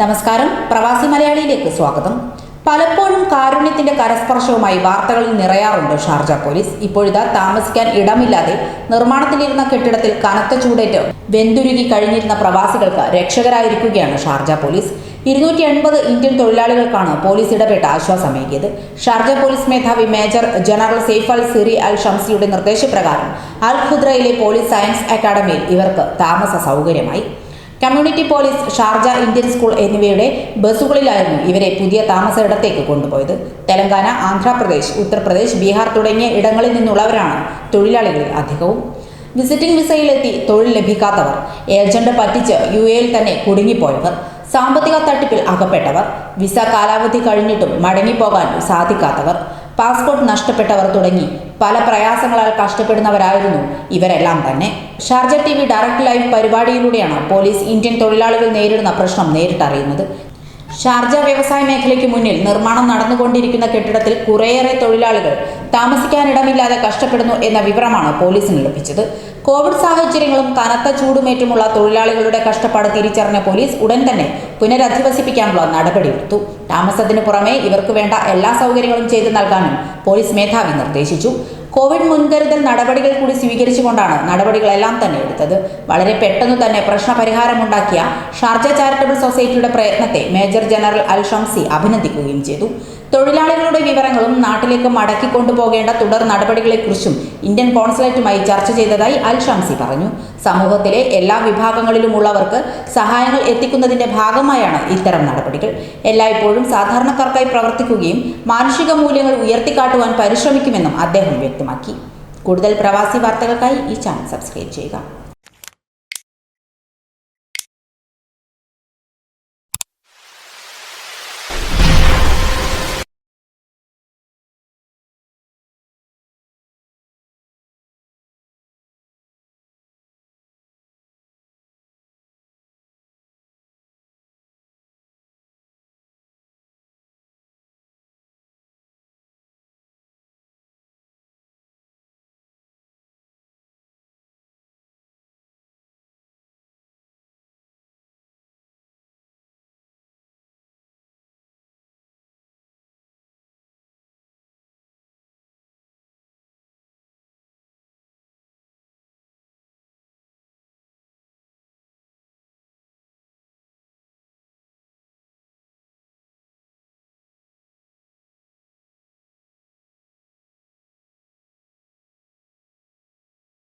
നമസ്കാരം. പ്രവാസി മലയാളിയിലേക്ക് സ്വാഗതം. പലപ്പോഴും കാരുണ്യത്തിന്റെ കരസ്പർശവുമായി വാർത്തകളിൽ നിറയാറുണ്ട് ഷാർജ പോലീസ്. ഇപ്പോഴിതാ താമസിക്കാൻ ഇടമില്ലാതെ നിർമ്മാണത്തിലിരുന്ന കെട്ടിടത്തിൽ കനത്ത ചൂടേറ്റ് വെന്തുരുകി കഴിഞ്ഞിരുന്ന പ്രവാസികൾക്ക് രക്ഷകരായിരിക്കുകയാണ് ഷാർജ പോലീസ്. ഇരുന്നൂറ്റി എൺപത് ഇന്ത്യൻ തൊഴിലാളികൾക്കാണ് പോലീസ് ഇടപെട്ട് ആശ്വാസമേകിയത് ഷാർജ പോലീസ് മേധാവി major general Saif al Siri al ഷംസിയുടെ നിർദ്ദേശപ്രകാരം അൽ ഖുദ്രയിലെ പോലീസ് സയൻസ് അക്കാദമിയിൽ ഇവർക്ക് താമസ സൗകര്യമായി. Community police Sharjah Indian school എന്നിവയുടെ ബസ്സുകളിലായിരുന്നു ഇവരെ പുതിയ താമസ ഇടത്തേക്ക് കൊണ്ടുപോയത്. തെലങ്കാന ആന്ധ്രാപ്രദേശ് ഉത്തർപ്രദേശ് ബീഹാർ തുടങ്ങിയ ഇടങ്ങളിൽ നിന്നുള്ളവരാണ് തൊഴിലാളികളിൽ അധികവും. വിസിറ്റിംഗ് വിസയിലെത്തി തൊഴിൽ ലഭിക്കാത്തവർ ഏജന്റ് പറ്റിച്ച് യു എയിൽ തന്നെ കുടുങ്ങിപ്പോയവർ സാമ്പത്തിക തട്ടിപ്പിൽ അകപ്പെട്ടവർ വിസ കാലാവധി കഴിഞ്ഞിട്ടും മടങ്ങിപ്പോകാൻ സാധിക്കാത്തവർ പാസ്പോർട്ട് നഷ്ടപ്പെട്ടവർ തുടങ്ങി. പല പ്രയാസങ്ങളാൽ കഷ്ടപ്പെടുന്നവരായിരുന്നു ഇവരെല്ലാം തന്നെ. Sharjah T V direct live പരിപാടിയിലൂടെയാണ് police Indian തൊഴിലാളികൾ നേരിടുന്ന പ്രശ്നം നേരിട്ടറിയുന്നത്. ഷാർജ വ്യവസായ മേഖലയ്ക്ക് മുന്നിൽ നിർമ്മാണം നടന്നുകൊണ്ടിരിക്കുന്ന കെട്ടിടത്തിൽ കുറേയേറെ തൊഴിലാളികൾ താമസിക്കാനിടമില്ലാതെ കഷ്ടപ്പെടുന്നു എന്ന വിവരമാണ് പോലീസിന് ലഭിച്ചത്. കോവിഡ് സാഹചര്യങ്ങളും കനത്ത ചൂടുമേറ്റുമുള്ള തൊഴിലാളികളുടെ കഷ്ടപ്പാട് തിരിച്ചറിഞ്ഞ പോലീസ് ഉടൻ തന്നെ പുനരധിവസിപ്പിക്കാനുള്ള നടപടിയെടുത്തു. താമസത്തിന് പുറമെ ഇവർക്ക് വേണ്ട എല്ലാ സൗകര്യങ്ങളും ചെയ്തു നൽകാനും പോലീസ് മേധാവി നിർദ്ദേശിച്ചു. കോവിഡ് മുൻകരുതൽ നടപടികൾ കൂടി സ്വീകരിച്ചുകൊണ്ടാണ് നടപടികളെല്ലാം തന്നെ എടുത്തത്. വളരെ പെട്ടെന്ന് തന്നെ പ്രശ്നപരിഹാരമുണ്ടാക്കിയ ഷാർജ ചാരിറ്റബിൾ സൊസൈറ്റിയുടെ പ്രയത്നത്തെ മേജർ ജനറൽ അൽ ഷംസി അഭിനന്ദിക്കുകയും ചെയ്തു. തൊഴിലാളികളുടെ വിവരങ്ങളും നാട്ടിലേക്ക് മടക്കി കൊണ്ടുപോകേണ്ട തുടർ നടപടികളെക്കുറിച്ചും ഇന്ത്യൻ കോൺസുലേറ്റുമായി ചർച്ച ചെയ്തതായി അൽ ഷംസി പറഞ്ഞു. സമൂഹത്തിലെ എല്ലാ വിഭാഗങ്ങളിലുമുള്ളവർക്ക് സഹായങ്ങൾ എത്തിക്കുന്നതിന്റെ ഭാഗമായാണ് ഇത്തരം നടപടികൾ. എല്ലായ്പ്പോഴും സാധാരണക്കാർക്കായി പ്രവർത്തിക്കുകയും മാനുഷിക മൂല്യങ്ങൾ ഉയർത്തിക്കാട്ടുവാൻ പരിശ്രമിക്കുമെന്നും അദ്ദേഹം വ്യക്തമാക്കി. കൂടുതൽ പ്രവാസി വാർത്തകൾക്കായി ഈ ചാനൽ സബ്സ്ക്രൈബ് ചെയ്യുക.